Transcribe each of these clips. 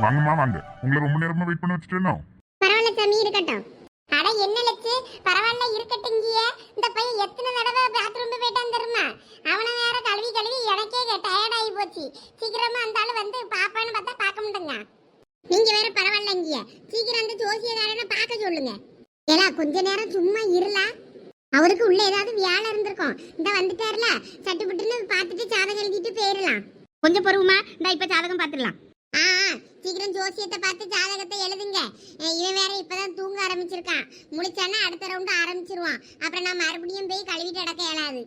வாங்கம்மா வாங்க. உங்களை ரொம்ப நேரமா வெயிட் பண்ண வச்சுட்டேனோ? பரவாயில்ல சாமி இருக்கட்டும். அட என்ன லட்சு? பரவாயில்ல இருக்கட்டுங்கிய இந்த பையன் எத்தனை தடவை பாத்ரூம் போயிட்டான் தெரியுமா? அவனை வேற கழுவி கழுவி எனக்கே டயர்ட் ஆகி போச்சு. சீக்கிரமா அந்த ஆளு வந்து பாப்பான்னு பார்த்தா பார்க்க முடியுங்க நீங்க வேற பரவாயில்ல இங்கேய சீக்கிரம் அந்த ஜோசியக்காரனை பார்க்க சொல்லுங்க. ஏலா கொஞ்ச நேரம் சும்மா இருளா அவருக்கு உள்ள ஏதாவது வேலை இருந்திருக்கும். இந்த வந்துட்டாருல சட்டுப்பட்டுன்னு பார்த்துட்டு சாதகம் எழுதிட்டு போயிடலாம். கொஞ்சம் பொறுவுமா? இந்த இப்ப சாதகம் பார்த்துடலாம். ஆ சீக்கிரம் ஜோசியத்தை பார்த்து ஜாதகத்தை எழுதுங்க. இவன் வேற இப்பதான் தூங்க ஆரம்பிச்சிருக்கான். முடிச்சானா அடுத்த ரவுண்டு ஆரம்பிச்சிருவான். அப்புறம் நான் மறுபடியும் போய் கழுவிட்டு அடக்க இயலாது.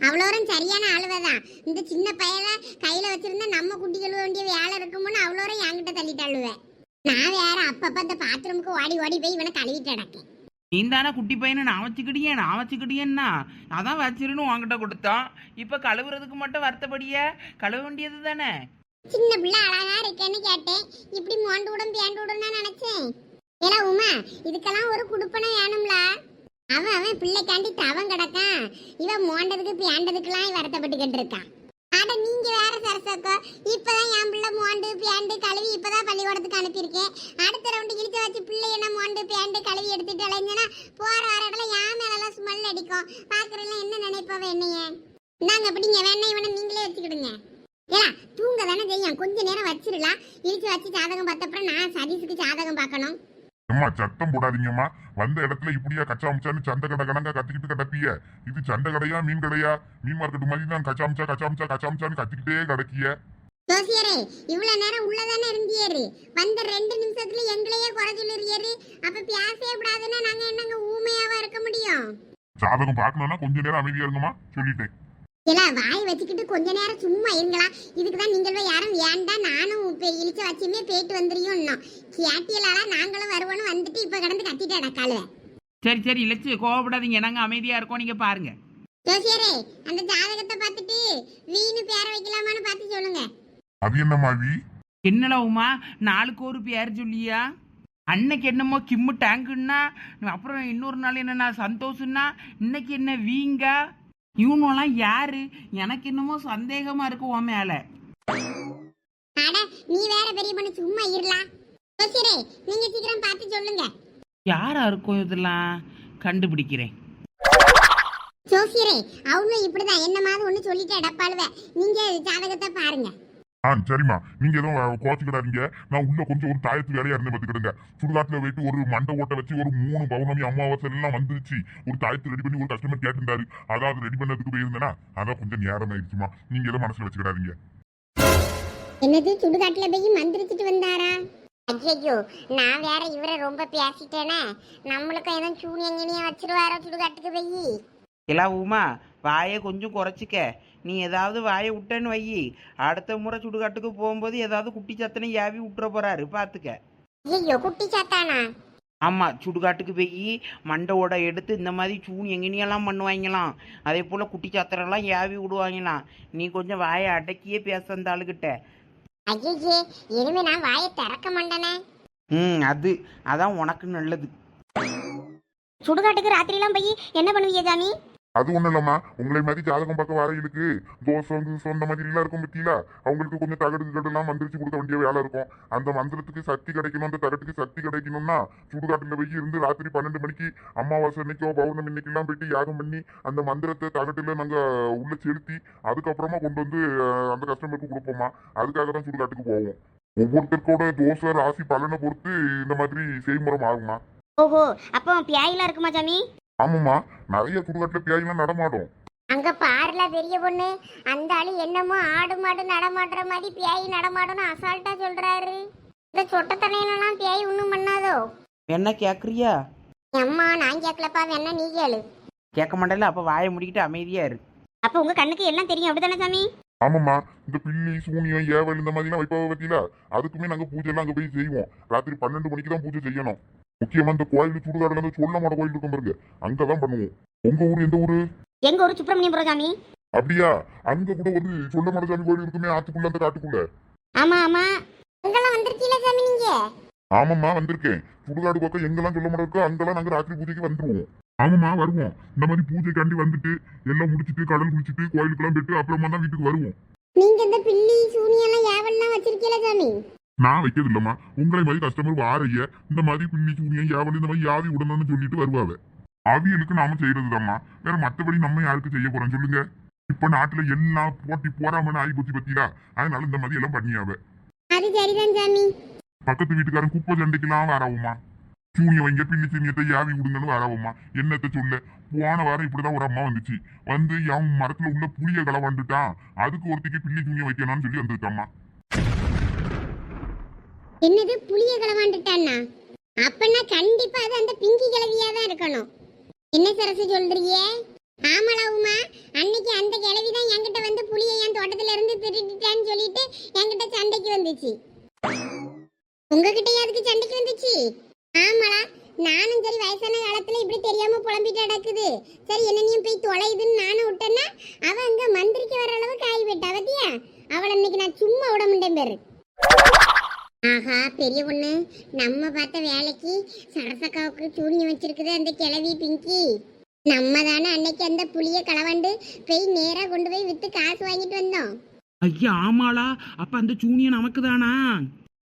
அவ்வளோரம் சரியான ஆளுவதான் இந்த சின்ன பையல கையில வச்சிருந்தா நம்ம குட்டி கழுவ வேண்டிய வேலை இருக்குமோன்னு அவ்வளோரம் என்கிட்ட தள்ளிட்டு அழுவேன் நான் வேற அப்பப்ப அந்த பாத்ரூமுக்கு ஓடி ஓடி போய் இவனை கழுவிட்டு அடக்கேன் நீ தானே குட்டி பையனை நான் வச்சுக்கிட்டியே நான் வச்சுக்கிட்டியேன்னா? அதான் வச்சிருன்னு உன்கிட்ட கொடுத்தான் இப்போ கழுவுறதுக்கு மட்டும் வருத்தப்படியே? கழுவ வேண்டியது தானே சின்ன பிள்ளை அழகா இருக்கேன்னு கேட்டேன். இப்படி மோண்டு விடும் பேண்டு விடும் நினைச்சேன். ஏலா உமா இதுக்கெல்லாம் ஒரு குடுப்பனை வேணும்ல? அவன் அவன் பிள்ளைக்காண்டி தவம் கிடக்கான். இவன் மோண்டதுக்கு பேண்டதுக்கெல்லாம் வருத்தப்பட்டுக்கிட்டு இருக்கான் அட நீங்க வேற சரசக்கோ. இப்பதான் என் பிள்ளை மோண்டு பேண்டு கழுவி இப்பதான் பள்ளிக்கூடத்துக்கு அனுப்பியிருக்கேன். அடுத்த ரவுண்டு இழுத்து வச்சு பிள்ளை என்ன மோண்டு பேண்டு கழுவி எடுத்துட்டு அலைஞ்சனா போற வர இடத்துல என் மேலெல்லாம் ஸ்மெல் அடிக்கும். பாக்குறதுல என்ன நினைப்பாவ என்னைய? நாங்க அப்படிங்க வேணா இவனை நீங்களே வச்சுக்கிடுங்க. ஏலா தூங்க தானே செய்யும். கொஞ்ச நேரம் வச்சிடலாம் இழுத்து வச்சு ஜாதகம் பார்த்தப்பறம் நான் சதீஷுக்கு ஜாதகம் பார்க்கணும். அம்மா சத்தம் போடாதீங்கம்மா. வந்த இடத்துல இப்படியா கச்சா அமிச்சான்னு சந்தை கடை கணங்க கத்திக்கிட்டு கிடப்பிய? இது சந்தை கடையா மீன் கடையா? மீன் மார்க்கெட் மாதிரி தான் கச்சா அமிச்சா கச்சா அமிச்சா கச்சா அமிச்சான்னு கத்திக்கிட்டே கிடக்கிய. ஜோசியரே இவ்வளவு நேரம் உள்ளதானே இருந்தியாரு வந்த ரெண்டு நிமிஷத்துல எங்களையே குறை சொல்லிருக்காரு அப்ப பேசவே கூடாதுன்னா நாங்க என்னங்க ஊமையாவா இருக்க முடியும்? ஜாதகம் பார்க்கணும்னா கொஞ்ச நேரம் அமைதியா இருங்கம்மா. சொல்லிட்டேன். இல்ல வாய் வச்சுக்கிட்டு கொஞ்ச நேரம் சும்மா இருங்களா? இதுக்கு தான் நீங்கள் யாரும் வேண்டாம் நானும் இப்போ இழிச்ச வச்சுமே போயிட்டு வந்துருயும் கேட்டியலால நாங்களும் வருவோன்னு வந்துட்டு இப்போ கடந்து கத்திட்டு அடக்காளுவேன் சரி சரி இழைச்சி கோவப்படாதீங்க. நாங்கள் அமைதியாக இருக்கோம் நீங்கள் பாருங்க. ஜோசியரே அந்த ஜாதகத்தை பார்த்துட்டு வீணு பேர வைக்கலாமான்னு பார்த்து சொல்லுங்க. அது என்ன மாவி என்னடா உமா நாளுக்கு ஒரு பேர் சொல்லியா? அன்னைக்கு என்னமோ கிம்மு டேங்குன்னா அப்புறம் இன்னொரு நாள் என்னன்னா சந்தோஷம்னா இன்னைக்கு என்ன வீங்க? இவனெல்லாம் யாரு? எனக்கு என்னமோ சந்தேகமா இருக்கு உன் மேல. அட நீ வேற பெரிய பண்ணி சும்மா இருலாம் ஜோசியரே நீங்க சீக்கிரம் பார்த்து சொல்லுங்க. யாரா இருக்கும் இதெல்லாம்? கண்டுபிடிக்கிறேன். ஜோசியரே அவங்களும் இப்படிதான். என்ன மாதிரி ஒண்ணு சொல்லிட்டு அடப்பாளுவ நீங்க ஜாதகத்தை பாருங்க. ஆ சரிம்மா. நீங்க எதுவும் கோச்சுக்கிடாதீங்க நான் உள்ள கொஞ்சம் ஒரு தாயத்து வேலையா இருந்து பார்த்துக்கிடுங்க சுடுகாட்டுல போயிட்டு ஒரு மண்டை ஓட்டை வச்சு ஒரு மூணு பௌர்ணமி அமாவாசை எல்லாம் வந்துருச்சு. ஒரு தாயத்து ரெடி பண்ணி ஒரு கஸ்டமர் கேட்டிருந்தாரு. அதான் அது ரெடி பண்ணதுக்கு போயிருந்தேனா அதான் கொஞ்சம் நேரம் ஆயிடுச்சுமா நீங்க எதுவும் மனசுல வச்சுக்கிடாதீங்க. என்னது சுடுகாட்டுல போய் மந்திரிச்சிட்டு வந்தாரா? ஐயோ நான் வேற இவரை ரொம்ப பேசிட்டேனே. நம்மளுக்கும் எதுவும் சூனியங்கனியா வச்சிருவாரோ சுடுகாட்டுக்கு போய்? எல்லாம் உமா வாயை கொஞ்சம் குறைச்சிக்க. நீ ஏதாவது வாயை விட்டேன்னு வை. அடுத்த முறை சுடுகாட்டுக்கு போகும்போது ஏதாவது குட்டி சத்தனை ஏவி விட்டுற போறாரு பார்த்துக்க ஐயோ குட்டி சாத்தானா? ஆமாம் சுடுகாட்டுக்கு போய் மண்டை ஓட எடுத்து இந்த மாதிரி சூன் எங்கேனியெல்லாம் பண்ணுவாங்களாம். அதே போல் குட்டி சாத்திரம்லாம் ஏவி விடுவாங்களாம். நீ கொஞ்சம் வாயை அடக்கியே பேச அந்த ஆளுகிட்ட. ஐயே இனிமே நான் வாயை திறக்க மாட்டேனே. ம் அது அதான் உனக்கு நல்லது. சுடுகாட்டுக்கு ராத்திரிலாம் போய் என்ன பண்ணுவீங்க ஜாமி அது ஒண்ணும் இல்லம்மா. உங்களை மாதிரி ஜாதகம் பார்க்க வரையிலுக்கு தோசை தூசம் சொந்த மாதிரி எல்லாம் இருக்கும் பத்தியில அவங்களுக்கு கொஞ்சம் தகடு தகடுலாம் மந்திரிச்சு கொடுக்க வேண்டிய வேலை இருக்கும். அந்த மந்திரத்துக்கு சக்தி கிடைக்கணும் அந்த தகட்டுக்கு சக்தி கிடைக்கணும்னா சுடுகாட்டுல போய் இருந்து ராத்திரி பன்னெண்டு மணிக்கு அமாவாசை அன்னைக்கோ பௌர்ணமி இன்னைக்கெல்லாம் போயிட்டு யாகம் பண்ணி அந்த மந்திரத்தை தகட்டுல நாங்க உள்ள செலுத்தி அதுக்கப்புறமா கொண்டு வந்து அந்த கஸ்டமருக்கு கொடுப்போமா அதுக்காக தான் சுடுகாட்டுக்கு போவோம். ஒவ்வொருத்தருக்கோட தோசை ராசி பலனை பொறுத்து இந்த மாதிரி செய்முறை ஆகுமா ஓஹோ அப்போ பியாயிலாம் இருக்குமா ஜாமி ஆமாம்மா நிறைய சுடுகாட்டுல பியாயெல்லாம் நடமாடும். அங்க பாருல பெரிய பொண்ணு. அந்த ஆளு என்னமோ ஆடு மாடு நடமாடுற மாதிரி பியாய் நடமாடும்னு அசால்ட்டா சொல்றாரு. இந்த சொட்டத்தனையிலலாம் பியாய் ஒன்றும் பண்ணாதோ? என்ன கேட்குறியா அம்மா நான் கேட்கலப்பா வேணா நீ கேளு. கேட்க மாட்டேல அப்போ வாயை முடிக்கிட்டு அமைதியா இரு. அப்போ உங்க கண்ணுக்கு எல்லாம் தெரியும் அப்படிதானே சாமி? ஆமாம்மா இந்த பில்லி சூனியம் ஏவல் இந்த மாதிரிலாம் வைப்பாவ பத்தியில அதுக்குமே நாங்க பூஜை எல்லாம் அங்க போய் செய்வோம். ராத்திரி பன்னெண்டு மணிக்கு தான் பூஜை செய்யணும். முக்கியமா இந்த கோயில் சுடுகாடுல இருந்து சொல்ல மாட்ட கோயில் இருக்கும் பாருங்க. அங்கதான் பண்ணுவோம். உங்க ஊர் எந்த ஊரு? எங்க ஒரு சுப்பிரமணியபுரம் சாமி. அப்படியா? அங்க கூட ஒரு சொல்ல மாட்ட சாமி கோயில் இருக்குமே ஆத்துக்குள்ள அந்த காட்டுக்குள்ள. ஆமா ஆமா. அங்கெல்லாம் வந்திருக்கீல சாமி நீங்க? ஆமாம்மா வந்திருக்கேன். சுடுகாடு பக்கம் எங்கெல்லாம் சொல்ல இருக்கோ அங்கெல்லாம் நாங்க ராத்திரி பூஜைக்கு வந்துருவோம். ஆமாம்மா வருவோம். இந்த மாதிரி பூஜைக்காண்டி வந்துட்டு எல்லாம் முடிச்சிட்டு கடல் குளிச்சுட்டு கோயிலுக்கெல்லாம் போயிட்டு அப்புறமா தான் வீட்டுக்கு வருவோம். நீங்க இந்த பில்லி சூனியெல்லாம் ஏவல்லாம் வச்சிருக்கீல சாமி? நான் வைக்கிறது இல்லம்மா உங்களை மாதிரி கஸ்டமர் வாரைய இந்த மாதிரி பின்னி சூனியம் யாவல் இந்த மாதிரி யாவி விடணும்னு சொல்லிட்டு வருவாங்க அவியலுக்கு நாம செய்யறதுதாம்மா வேற மத்தபடி நம்ம யாருக்கு செய்ய போறோம் சொல்லுங்க. இப்ப நாட்டுல எல்லாம் போட்டி போறாமன்னு ஆகி போச்சு பத்தியா? அதனால இந்த மாதிரி எல்லாம் பண்ணியாவ. பக்கத்து வீட்டுக்காரன் குப்பை சண்டைக்கெல்லாம் வராவுமா? சூனியம் வைங்க பின்னி சூனியத்தை யாவி விடுங்கன்னு வராவுமா? என்னத்த சொல்ல? போன வாரம் இப்படிதான் ஒரு அம்மா வந்துச்சு. வந்து அவன் மரத்துல உள்ள புளிய களவாண்டுட்டான் அதுக்கு ஒருத்திக்கு பின்னி சூனியம் வைக்கணும்னு சொல்லி வந்துருக்காம்மா என்னது புளிய களவாண்டுட்டான்னா அப்பன்னா கண்டிப்பா அது அந்த பிங்கி கிளவியா தான் இருக்கணும். என்ன சரசு சொல்றீங்க? ஆமலாவுமா அன்னைக்கு அந்த கிளவி தான் என்கிட்ட வந்து புளிய என் தோட்டத்துல இருந்து திருடிட்டான்னு சொல்லிட்டு என்கிட்ட சண்டைக்கு வந்துச்சு. உங்ககிட்ட அதுக்கு சண்டைக்கு வந்துச்சு? ஆமலா நானும் சரி வயசான காலத்துல இப்படி தெரியாம புலம்பிட்டு நடக்குது. சரி என்னனையும் போய் தொலையுதுன்னு நானும் விட்டேன்னா அவ அங்க மந்திரிக்கு வர அளவுக்கு ஆகி போயிட்டா பத்தியா? அவளை இன்னைக்கு நான் சும்மா விட மாட்டேன் பேரு. ஆஹா பெரிய பொண்ணு. நம்ம பார்த்த வேலைக்கு சரசக்காவுக்கு சூனி வச்சிருக்குது அந்த கிழவி பிங்கி. நம்ம தானே அன்னைக்கு அந்த புளிய களவாண்டு போய் நேரா கொண்டு போய் வித்து காசு வாங்கிட்டு வந்தோம். ஐயா ஆமாளா? அப்ப அந்த சூனியம் நமக்கு தானா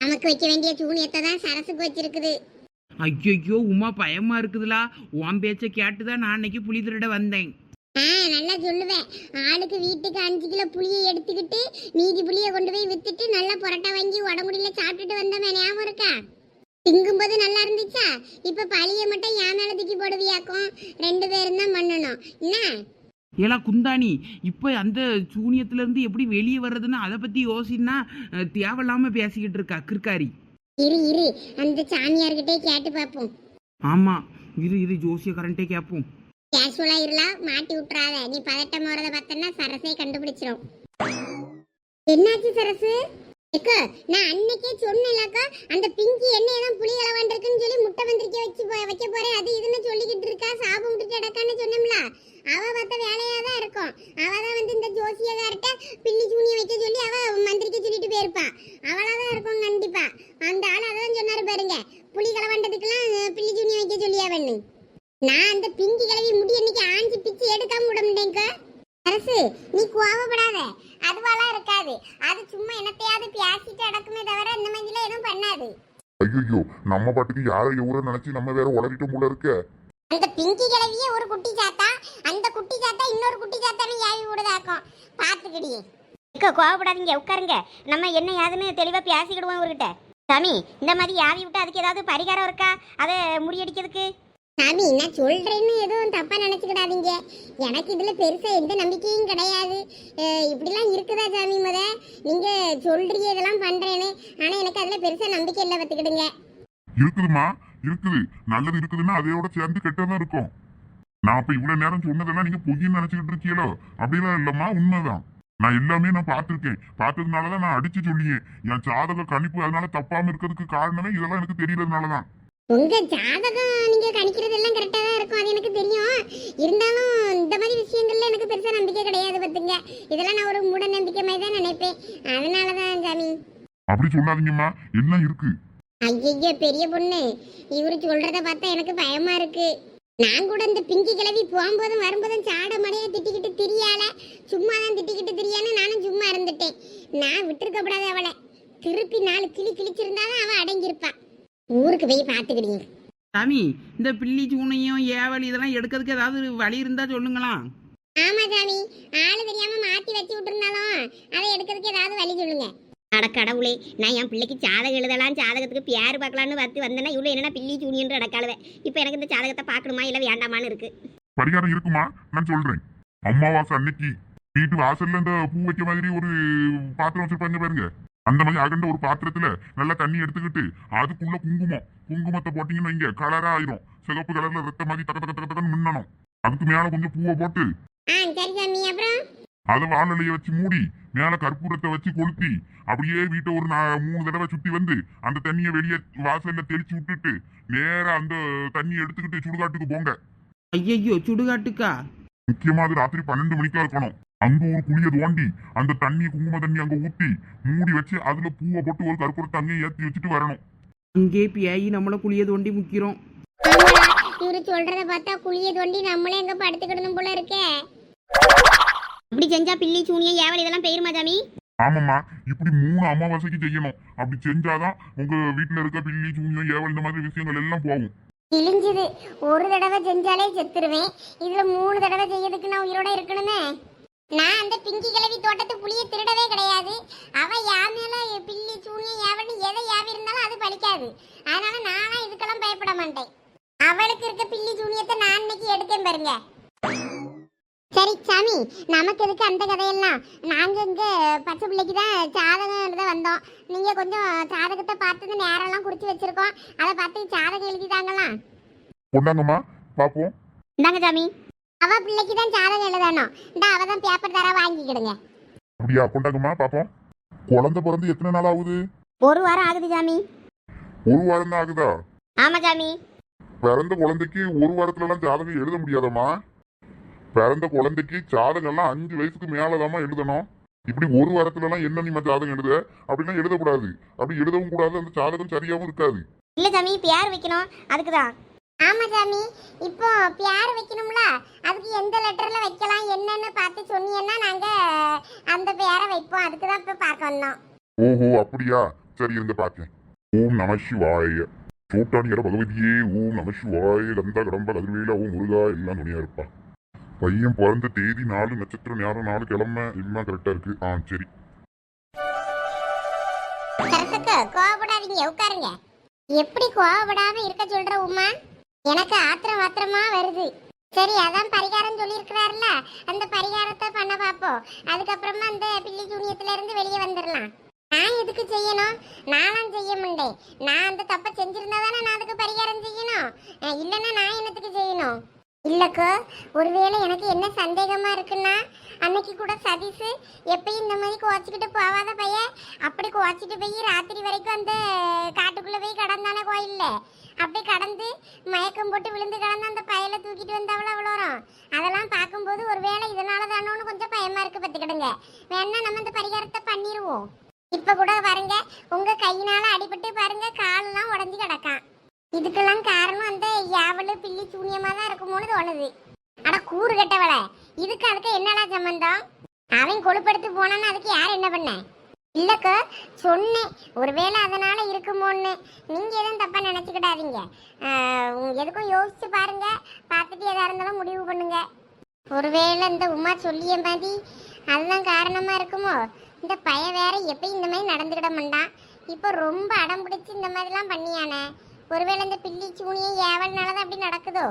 நமக்கு வைக்க வேண்டிய சூனியத்தை தான் சரசுக்கு வச்சிருக்குது. ஐயோ உமா பயமா இருக்குதுலா. உன் பேச்ச கேட்டுதான் நான் அன்னைக்கு புலி திருட வந்தேன். ஆ நல்லா சொல்லுவேன். ஆளுக்கு வீட்டுக்கு அஞ்சு கிலோ புளியை எடுத்துக்கிட்டு மீதி புளியை கொண்டு போய் வித்துட்டு நல்லா புரோட்டா வாங்கி உடம்புடியில சாப்பிட்டுட்டு வந்தோமே ஞாபகம் இருக்கா? திங்கும்போது நல்லா இருந்துச்சா? இப்ப பழிய மட்டும் என் மேல தூக்கி போடுவியாக்கும். ரெண்டு பேரும் தான் பண்ணணும். என்ன? ஏலா குந்தாணி இப்போ அந்த சூனியத்துல இருந்து எப்படி வெளியே வர்றதுன்னு அதை பத்தி யோசினா அஹ், தேவையில்லாம பேசிக்கிட்டு இருக்கா கிற்காரி இரு இரு. அந்த சாமியார்கிட்டே கேட்டு பார்ப்போம் ஆமா. இரு இரு. ஜோசியக்காரன்ட்டே கேட்போம். கேஷுவலா இருலாம் மாட்டி விட்டுறாத நீ பதட்டம் போறத பார்த்தனா சரசே கண்டுபிடிச்சிரும். என்னாச்சு சரசு? ஏக்கா நான் அன்னைக்கே சொன்னேன்லக்கா அந்த பிங்கி எண்ணெய் தான் புளி கலவாண்டிருக்குன்னு சொல்லி முட்டை வந்திருக்க வச்சு வைக்க போறேன். அது இதுன்னு சொல்லிக்கிட்டு இருக்கா சாபம் விட்டுட்டு அடக்கான்னு சொன்னோம்ல அவ பார்த்த வேலையா தான் இருக்கும். அவ தான் வந்து இந்த ஜோசியக்கார்ட்ட பில்லி சூனிய வைக்க சொல்லி அவ மந்திரிக்க சொல்லிட்டு போயிருப்பா. அவளா தான் இருக்கும் கண்டிப்பா. அந்த ஆள் அதான் சொன்னாரு பாருங்க புளி கலவாண்டதுக்கெல்லாம் பில்லி சூனிய வைக்க சொல்லியா வேணும் நான் அந்த பிங்கி கிளவி முடி அன்னைக்கு ஆஞ்சி பிச்சு எடுக்காம விட முடியேங்க அரசு நீ கோவப்படாத. அதுவாலாம் இருக்காது. அது சும்மா என்னத்தையாவது பேசிட்டு அடக்குமே தவிர இந்த மாதிரிலாம் எதுவும் பண்ணாது. ஐயோ நம்ம பாட்டுக்கு யாரை எவ்வளோ நினைச்சு நம்ம வேற உளறிட்டோம் போல இருக்க. அந்த பிங்கி கிளவியே ஒரு குட்டி சாத்தா அந்த குட்டி சாத்தா இன்னொரு குட்டி சாத்தானு ஏவி விடுதாக்கும். பாத்துக்கிடியே அக்கா கோவப்படாதீங்க உட்காருங்க. நம்ம என்ன யாதுன்னு தெளிவாக பேசிக்கிடுவோம் இவர்கிட்ட. சாமி இந்த மாதிரி யாவி விட்டு அதுக்கு ஏதாவது பரிகாரம் இருக்கா? அதை முறியடிக்கிறதுக்கு? சாமி நான் சொல்றேன்னு எதுவும் தப்பா நினைச்சுக்கிடாதீங்க. எனக்கு இதுல பெருசா எந்த நம்பிக்கையும் கிடையாது. இப்படிலாம் இருக்குதா சாமி முத? நீங்க சொல்றீங்க இதெல்லாம் பண்றேன்னு. ஆனா எனக்கு அதுல பெருசா நம்பிக்கை இல்லை பத்துக்கிடுங்க இருக்குதுமா இருக்குது. நல்லது இருக்குதுன்னா அதையோட சேர்ந்து கெட்டதான் இருக்கும். நான் அப்ப இவ்வளவு நேரம் சொன்னதெல்லாம் நீங்க பொய்ன்னு நினைச்சுக்கிட்டு இருக்கீங்களோ? அப்படிலாம் இல்லம்மா உண்மைதான். நான் எல்லாமே நான் பார்த்துருக்கேன். பார்த்ததுனாலதான் நான் அடிச்சு சொல்லியேன். என் ஜாதக கணிப்பு அதனால தப்பாம இருக்கிறதுக்கு காரணமே இதெல்லாம் எனக்கு தெரியறதுனாலதான். உங்க ஜாதகம் நீங்க கணிக்கிறது எல்லாம் கரெக்டா தான் இருக்கும். அது எனக்கு தெரியும். இருந்தாலும் இந்த மாதிரி விஷயங்கள்ல எனக்கு பெருசா நம்பிக்கை கிடையாது பத்துங்க இதெல்லாம் நான் ஒரு மூட நம்பிக்கை மாதிரி தான் நினைப்பேன். அதனாலதான் சாமி. அப்படி சொல்லாதீங்கம்மா. எல்லாம் இருக்கு. ஐயையோ பெரிய பொண்ணு. இவரு சொல்றத பார்த்தா எனக்கு பயமா இருக்கு. நான் கூட இந்த பிங்கி கிளவி போகும்போதும் வரும்போதும் சாட மடையா திட்டிக்கிட்டு திரியால. சும்மா தான் திட்டிக்கிட்டு திரியான்னு நானும் சும்மா இருந்துட்டேன். நான் விட்டுருக்கப்படாது அவளை. திருப்பி நாலு கிளி கிழிச்சிருந்தாதான் அவ அடங்கியிருப்பா. ஊருக்கு போய் பாத்துக்கிட்டீங்க சாமி இந்த பில்லி சூனையும் ஏவல் இதெல்லாம் எடுக்கிறதுக்கு ஏதாவது வழி இருந்தா சொல்லுங்களா? ஆமா சாமி ஆளு தெரியாம மாத்தி வச்சு விட்டுருந்தாலும் அதை எடுக்கிறதுக்கு ஏதாவது வழி சொல்லுங்க. அட கடவுளே நான் என் பிள்ளைக்கு ஜாதகம் எழுதலாம் ஜாதகத்துக்கு பேர் பார்க்கலான்னு வந்து வந்தேன்னா இவ்வளோ என்னன்னா பில்லி சூனியன்ற அடக்காளுவேன் இப்போ எனக்கு இந்த ஜாதகத்தை பார்க்கணுமா இல்லை வேண்டாமான்னு இருக்கு. பரிகாரம் இருக்குமா? நான் சொல்றேன். அமாவாசை அன்னைக்கு வீட்டு வாசல்ல இந்த பூ வைக்க மாதிரி ஒரு பாத்திரம் வச்சிருப்பாங்க பாருங்க. அந்த மாதிரி அகண்ட ஒரு பாத்திரத்துல நல்லா தண்ணி எடுத்துக்கிட்டு அதுக்குள்ள குங்குமம். குங்குமத்தை போட்டீங்கன்னு வைங்க கலரா ஆயிரும். சிகப்பு கலர்ல ரத்த மாதிரி தக்க தக்க தக்க தக்கன்னு மின்னணும். அதுக்கு மேல கொஞ்சம் பூவை போட்டு ஆ சரி சாமி அப்புறம்? அதை வாழலைய வச்சு மூடி மேல கற்பூரத்தை வச்சு கொளுத்தி அப்படியே வீட்டை ஒரு நா- மூணு தடவை சுத்தி வந்து அந்த தண்ணியை வெளியே வாசல்ல தெளிச்சு விட்டுட்டு நேரா அந்த தண்ணியை எடுத்துக்கிட்டு சுடுகாட்டுக்கு போங்க. ஐயையோ சுடுகாட்டுக்கா? முக்கியமா அது ராத்திரி பன்னெண்டு மணிக்கா இருக்கணும். அங்க ஒரு குழிய தோண்டி அந்த தண்ணி குங்கும தண்ணி அங்க ஊத்தி மூடி வச்சு அதுல பூவை போட்டு ஒரு கற்பூரத்தை அங்கேயே ஏத்தி வச்சுட்டு வரணும். அங்கே பியாயி நம்மளை குளிய தோண்டி முக்கிறோம். இவரு சொல்றத பார்த்தா குழிய தோண்டி நம்மளே எங்க படுத்துக்கிடணும் போல இருக்கே. இப்படி செஞ்சா பில்லி சூனியம் ஏவல் இதெல்லாம் பெயருமா சாமி ஆமாம்மா இப்படி மூணு அமாவாசைக்கு செய்யணும். அப்படி செஞ்சாதான் உங்க வீட்டுல இருக்க பில்லி சூனியம் ஏவல் இந்த மாதிரி விஷயங்கள் எல்லாம் போகும். கிழிஞ்சுது ஒரு தடவை செஞ்சாலே செத்துருவேன். இதுல மூணு தடவை செய்யறதுக்கு நான் உயிரோட இருக்கணுமே. நான் அந்த பிங்கி கிழவி தோட்டத்து புளிய திருடவே கிடையாது. அவ யார் மேல பில்லி சூனியம் ஏவல்னு எதை யாவி இருந்தாலும் அது பலிக்காது. அதனால நானா இதுக்கெல்லாம் பயப்பட மாட்டேன். அவளுக்கு இருக்க பில்லி சூனியத்தை நான் இன்னைக்கு எடுக்கேன் பாருங்க. சரி சாமி நமக்கு எதுக்கு அந்த கதையெல்லாம்? நாங்க இங்க பச்சை பிள்ளைக்கு தான் ஜாதகம் எழுத வந்தோம். நீங்க கொஞ்சம் ஜாதகத்தை பார்த்து நேரம்லாம் குறிச்சு வச்சிருக்கோம். அதை பார்த்து ஜாதகம் எழுதிதாங்களாம். கொண்டாங்கம்மா பாப்போம் இந்தாங்க சாமி. அவ பிள்ளைக்கு தான் ஜாதகம் எழுதணும். இந்த அவ தான் பேப்பர் தர வாங்கிக்கிடுங்க. அப்படியா? கொண்டாங்கம்மா பாப்போம். குழந்தை பிறந்து எத்தனை நாள் ஆகுது? ஒரு வாரம் ஆகுது சாமி. ஒரு வாரம் தான் ஆகுதா? ஆமா சாமி. பிறந்த குழந்தைக்கு ஒரு வாரத்துல எல்லாம் ஜாதகம் எழுத முடியாதம்மா. பிறந்த குழந்தைக்கு ஜாதகம் எல்லாம் அஞ்சு வயசுக்கு மேலதாம்மா எழுதணும். இப்படி ஒரு வாரத்துல எல்லாம் என்ன நீ ஜாதகம் எழுத? அப்படிலாம் எழுதக்கூடாது. அப்படி எழுதவும் கூடாது. அந்த ஜாதகம் சரியாவும் இருக்காது. இல்ல சாமி பேர் வைக்கணும்? அதுக்கு தான் ஆமா சாமி. இப்போ பியார் வைக்கணும்ல? அதுக்கு எந்த லெட்டர்ல வைக்கலாம் என்னன்னு பார்த்து சொன்னீங்கன்னா நாங்க அந்த பேரை வைப்போம். அதுக்கு தான் இப்ப பார்க்க வந்தோம். ஓஹோ அப்படியா? சரி இருங்க பாக்கேன். ஓம் நம சிவாய. சோட்டானியர பகவதியே ஓம் நம சிவாய. கந்தா கடம்ப கதிர்வேல ஓம் முருகா எல்லாம் துணியா இருப்பா. பையன் பிறந்த தேதி நாலு நட்சத்திரம் நேரம் நாலு கிழமை எல்லாம் கரெக்டா இருக்கு. ஆ சரி. கோவப்படாதீங்க உட்காருங்க. எப்படி கோவப்படாம இருக்க சொல்ற உமா? எனக்கு ஆத்திரம் ஆத்திரமா வருது. சரி அதான் பரிகாரம் சொல்லியிருக்கிறாருல அந்த பரிகாரத்தை பண்ண பார்ப்போம். அதுக்கப்புறமா அந்த பில்லி சூனியத்துல இருந்து வெளியே வந்துடலாம். நான் எதுக்கு செய்யணும்? நானும் செய்ய மாட்டேன் நான் அந்த தப்பை செஞ்சிருந்தா தானே நான் அதுக்கு பரிகாரம் செய்யணும்? இல்லைன்னா நான் என்னத்துக்கு செய்யணும்? இல்லக்கோ ஒருவேளை எனக்கு என்ன சந்தேகமா இருக்குன்னா அன்னைக்கு கூட சதீஷ் எப்பயும் இந்த மாதிரி குவச்சிக்கிட்டு போவாத பையன் அப்படி குவச்சிட்டு போய் ராத்திரி வரைக்கும் அந்த காட்டுக்குள்ளே போய் கடந்தானே கோயில்ல. அப்படி கடந்து மயக்கம் போட்டு விழுந்து கடந்து அந்த பயலை தூக்கிட்டு வந்தவள அவ்வளோரம். அதெல்லாம் பார்க்கும்போது ஒருவேளை இதனால தானோன்னு கொஞ்சம் பயமா இருக்கு பார்த்துக்கிடுங்க. வேணா நம்ம இந்த பரிகாரத்தை பண்ணிடுவோம் இப்போ கூட பாருங்க உங்கள் கையினால் அடிபட்டு பாருங்க காலெல்லாம் உடஞ்சி கிடக்கான். இதுக்கெல்லாம் காரணம் அந்த யாவலு பில்லி சூனியமா தான் இருக்குமோன்னு தோணுது. ஆனா கூறு கெட்டவள இதுக்கு அதுக்கு என்னடா சம்பந்தம்? அவன் கொழுப்படுத்து போனான்னு அதுக்கு யார் என்ன பண்ண? இல்லக்க சொன்னேன். ஒருவேளை அதனால இருக்குமோன்னு. நீங்க எதுவும் தப்பா நினைச்சுக்கிடாதீங்க. எதுக்கும் யோசிச்சு பாருங்க. பார்த்துட்டு எதா இருந்தாலும் முடிவு பண்ணுங்க. ஒருவேளை இந்த உமா சொல்லிய மாதிரி அதுதான் காரணமா இருக்குமோ? இந்த பைய வேற எப்பயும் இந்த மாதிரி நடந்துக்கிட மாட்டான். இப்போ ரொம்ப அடம் பிடிச்சி இந்த மாதிரிலாம் பண்ணியானே. ஒருவேளை இந்த பில்லி சூனியம் ஏவல்னால தான் அப்படி நடக்குதோ?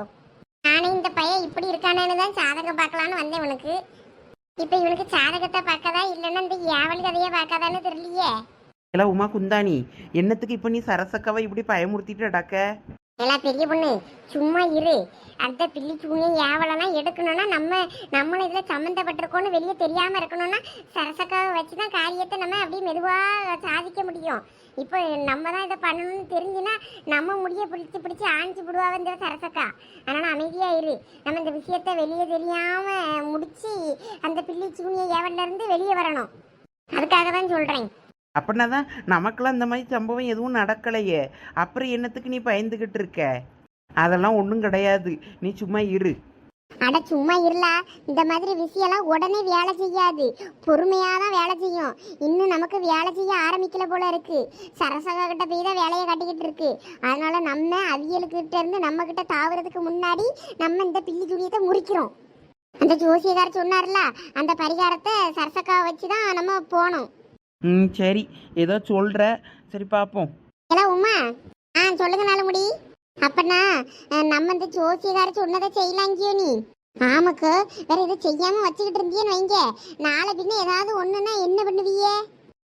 நானே இந்த பையன் இப்படி இருக்கானேன்னு தான் ஜாதகம் பார்க்கலான்னு வந்தேன் இவனுக்கு. இப்போ இவனுக்கு ஜாதகத்தை பார்க்கதா இல்லைன்னா இந்த ஏவல் கதையை பார்க்காதான்னு தெரியலையே. இல்லை உமா குந்தாணி என்னத்துக்கு இப்போ நீ சரசக்காவை இப்படி பயமுறுத்திட்டு அடக்க எல்லாம் பெரிய பொண்ணு சும்மா இரு. அந்த பில்லி சூனியம் ஏவலெல்லாம் எடுக்கணும்னா நம்ம நம்மளும் இதில் சம்மந்தப்பட்டிருக்கோன்னு வெளியே தெரியாமல் இருக்கணும்னா சரசக்காவை வச்சு தான் காரியத்தை நம்ம அப்படியே மெதுவாக சாதிக்க முடியும். இப்போ நம்ம தான் இதை பண்ணணும்னு தெரிஞ்சுன்னா நம்ம முடிய பிடிச்சி பிடிச்சி ஆணிச்சு விடுவாங்கிற சரசக்கா. அதனால் அமைதியாக இரு. நம்ம இந்த விஷயத்தை வெளியே தெரியாமல் முடிச்சு அந்த பில்லி சூனிய ஏவல்ல இருந்து வெளியே வரணும். அதுக்காக தான் சொல்கிறேன் அப்படின்னா தான் நமக்கெல்லாம் இந்த மாதிரி சம்பவம் எதுவும் நடக்கலையே. அப்புறம் என்னத்துக்கு நீ பயந்துக்கிட்டு இருக்க? அதெல்லாம் ஒன்றும் கிடையாது. நீ சும்மா இரு. அட சும்மா இருளா இந்த மாதிரி விஷயம்லாம் உடனே வேலை செய்யாது. பொறுமையாக தான் வேலை செய்யும். இன்னும் நமக்கு வேலை செய்ய ஆரம்பிக்கல போல இருக்கு. சரசகா கிட்ட போய் தான் வேலையை கட்டிக்கிட்டு இருக்கு. அதனால நம்ம அவியலுக்கிட்ட இருந்து நம்ம கிட்ட தாவறதுக்கு முன்னாடி நம்ம இந்த பில்லி துணியத்தை முறிக்கிறோம். அந்த ஜோசியக்காரர் சொன்னார்ல அந்த பரிகாரத்தை சரசக்காவை வச்சு தான் நம்ம போனோம். ம் சரி. ஏதோ சொல்கிற சரி பார்ப்போம் எல்லாம் உமா. ஆ சொல்லுங்க நாலு முடி. அப்பனா நம்ம இந்த ஜோசியக்கார சொன்னதை செய்யலாங்கியோ நீ? ஆமாக்கு வேற இதை செய்யாம வச்சுக்கிட்டு இருந்தியன்னு வைங்க. நாளை பின்ன ஏதாவது ஒண்ணுன்னா என்ன பண்ணுவியே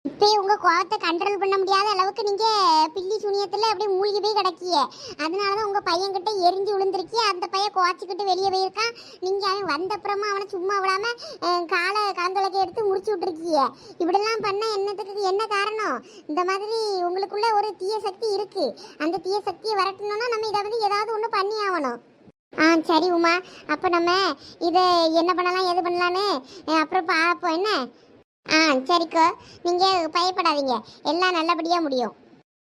இப்பயே உங்க கோவத்தை கண்ட்ரோல் பண்ண முடியாத அளவுக்கு நீங்க பில்லி சுனியத்துல அப்படியே மூழ்கி போய் கிடக்கிய அதனாலதான் உங்க பையன்கிட்ட எரிஞ்சு விழுந்திருக்கிய அந்த பையன் குவாச்சிக்கிட்டு வெளியே போயிருக்கான். நீங்க அவன் வந்தப்புறமா அவனை சும்மா விடாம காலை காந்தொலைக்க எடுத்து முடிச்சு விட்டுருக்கிய இப்படிலாம் பண்ண என்னத்துக்கு என்ன காரணம்? இந்த மாதிரி உங்களுக்குள்ள ஒரு தீய சக்தி இருக்கு. அந்த தீய சக்தியை வரட்டணும்னா நம்ம இதை வந்து ஏதாவது ஒன்று பண்ணி ஆகணும். ஆ சரி உமா. அப்போ நம்ம இதை என்ன பண்ணலாம் எது பண்ணலான்னு? அப்புறம் பார்ப்போம் என்ன? ஆ சரிக்கோ. நீங்கள் பயப்படாதீங்க. எல்லாம் நல்லபடியாக முடியும்.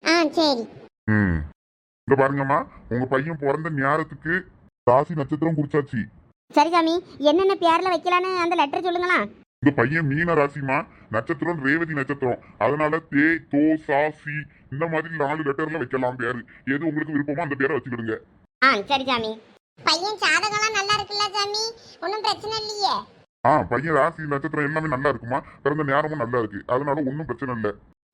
ஆ சரி. ம். இங்க பாருங்கம்மா. உங்க பையன் பிறந்த நேரத்துக்கு ராசி நட்சத்திரம் குறிச்சாச்சு. சரி சாமி. என்னென்ன பேர்ல வைக்கலான்னு அந்த லெட்டர் சொல்லுங்களா இந்த பையன் மீன ராசிமா நட்சத்திரம் ரேவதி நட்சத்திரம். அதனால தே தோ சா சி இந்த மாதிரி நாலு லெட்டர்ல வைக்கலாம் பேரு. எது உங்களுக்கு விருப்பமோ அந்த பேரை வச்சுக்கிடுங்க. ஆ சரி சாமி. பையன் ஜாதகம்லாம் நல்லா இருக்குல்ல சாமி? ஒன்றும் பிரச்சனை இல்லையே. ஆ பையன் ராசி நட்சத்திரம் எல்லாமே நல்லா இருக்குமா? பிறந்த நேரமும் நல்லா இருக்கு. அதனால ஒன்றும் பிரச்சனை இல்லை.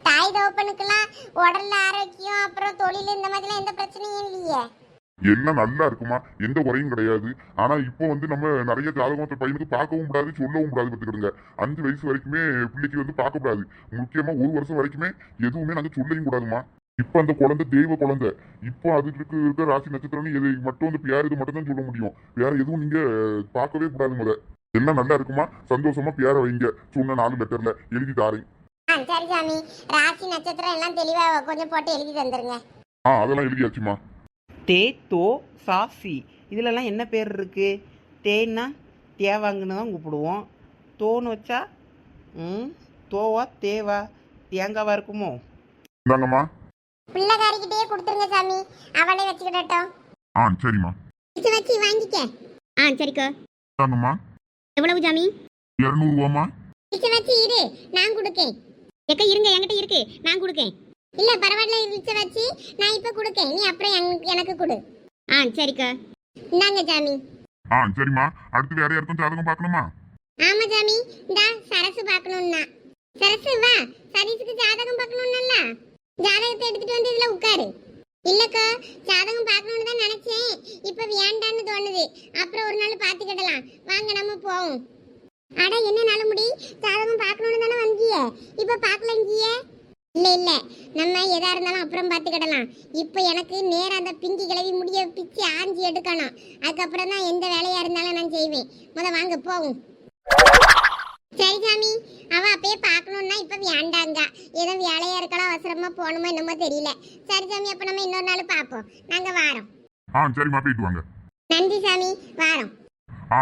தாய் தகப்பனுக்கெல்லாம் உடல்ல ஆரோக்கியம் அப்புறம் தொழில் இந்த மாதிரிலாம் எந்த பிரச்சனையும் இல்லையே. எல்லாம் நல்லா இருக்குமா? எந்த குறையும் கிடையாது. ஆனா இப்போ வந்து நம்ம நிறைய ஜாதகத்தை பையனுக்கு பார்க்கவும் கூடாது சொல்லவும் கூடாது பார்த்துக்கிடுங்க. அஞ்சு வயசு வரைக்குமே பிள்ளைக்கு வந்து பார்க்க கூடாது. முக்கியமா ஒரு வருஷம் வரைக்குமே எதுவுமே நாங்க சொல்லவும் கூடாதுமா. இப்போ அந்த குழந்தை தெய்வ குழந்தை. இப்போ அதுக்கு இருக்க ராசி நட்சத்திரம்னு இது மட்டும் வந்து பேர் இது மட்டும் தான் சொல்ல முடியும். வேற எதுவும் நீங்க பார்க்கவே கூடாது முத எல்லாம் நல்லா இருக்குமா? சந்தோஷமா பேரை வைங்க. சொன்ன நாலு லெட்டர்ல எழுதி தாரேன். ஆ சரி சாமி. ராசி நட்சத்திரம் எல்லாம் தெளிவா கொஞ்சம் போட்டு எழுதி தந்துருங்க. ஆ அதெல்லாம் எழுதியாச்சுமா? தே தோ சா சி. இதுலலாம் என்ன பேர் இருக்கு? தேன்னா தேவாங்கன்னு தான் கூப்பிடுவோம். தோன்னு வச்சா ம் தோவா தேவா. தேங்காவா இருக்குமோ? இந்தாங்கம்மா. பிள்ளைக்காரிக்கிட்டே கொடுத்துருங்க சாமி. அவளே வச்சுக்கிடட்டும். ஆ சரிம்மா. வச்சு வச்சு வாங்கிக்க. ஆ சரிக்கா. இந்தாங்கம்மா. எவ்வளவு சாமி இரநூறுவாம்மா. வச்சு வச்சு இரு நான் கொடுக்கேன். எக்க இருங்க என்கிட்ட இருக்கு நான் கொடுக்கேன். இல்ல பரவாயில்ல இழுச்ச வச்சு நான் இப்ப கொடுக்கேன். நீ அப்புறம் எனக்கு- எனக்கு கொடு. ஆ சரிக்கா. இந்தாங்க சாமி ஆ சரிம்மா. அடுத்து வேற யாருக்கும் ஜாதகம் பார்க்கணுமா? ஆமா சாமி இந்தா சரசு பார்க்கணும்னா சரசு வா. சதீஷுக்கு ஜாதகம் பார்க்கணும்னல்ல? ஜாதகத்தை எடுத்துட்டு வந்து இதுல உட்காரு. இல்லக்கா ஜாதகம் பார்க்கணும்னு தான் நினைச்சேன். இப்போ வேண்டான்னு தோணுது. அப்புறம் ஒரு நாள் பார்த்துக்கிடலாம். வாங்க நம்ம போவோம். அட என்ன நாள் முடி ஜாதகம் பார்க்கணும்னு தானே வந்திய. இப்போ பார்க்கலங்கிய இல்லை இல்லை. நம்ம எதா இருந்தாலும் அப்புறம் பார்த்துக்கிடலாம். இப்போ எனக்கு நேராக அந்த பிங்கி கிளவி முடிய பிச்சு ஆஞ்சி எடுக்கணும். அதுக்கப்புறம் தான் எந்த வேலையாக இருந்தாலும் நான் செய்வேன். முத வாங்க போவோம். சரி சாமி அவ அப்பயே பார்க்கணும்னா இப்ப வேண்டாங்க. ஏதோ வேலையா இருக்கலாம் அவசரமா போகணுமோ என்னமோ தெரியல. சரி சாமி அப்ப நம்ம இன்னொரு நாள் பார்ப்போம். நாங்க வாரோம். ஆ சரிம்மா போயிட்டு வாங்க. நன்றி சாமி வாரோம். ஆ.